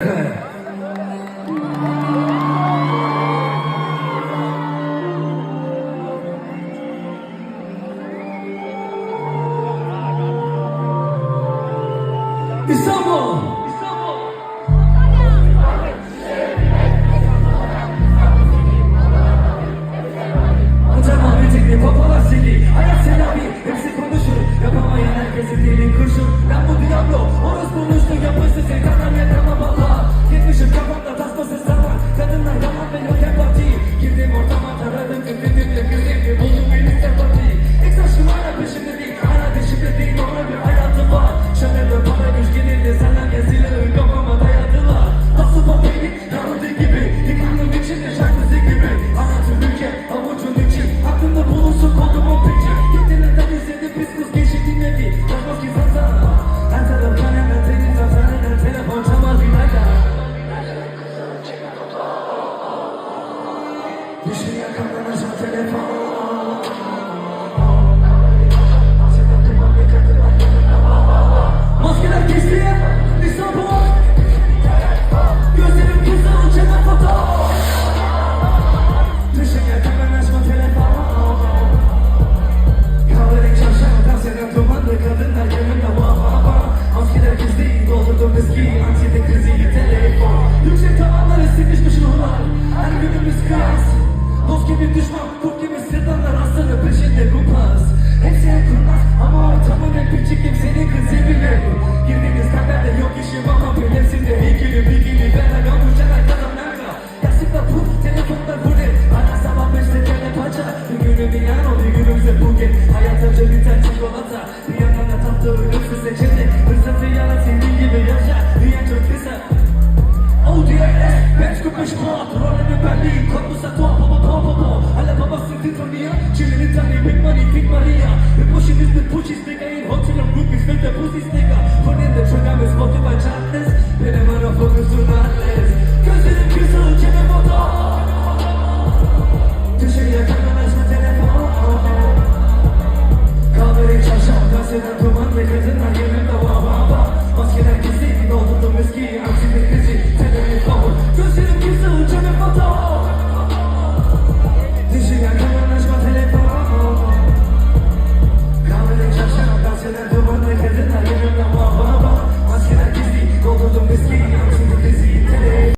İstanbul. İstanbul. Hocam abi tekli, babalar seni, hayat selamı, hepsi konuşur, yapamayan herkesi deli. Düşün yakınlarına telefon Düşman kurt gibi sırtlanlar aslanı peşinde kumpas Hepsi el kurmaz ama ortamın hep içi kimsenin kız evine Girdiğiniz tembelde yok işim ama pelepsinde Bikini bikini ben agam uçarak adam nerede? Yastıkta pul telefonda bu ne? Bana sabah beşte gene paça. Bir günü bilen oldu günümüze bugün Hayata bir biten çikolata. Bir yandan da tatlı ölümsüz seçenek Money, big Maria, the bullshit is the pushes, nigga.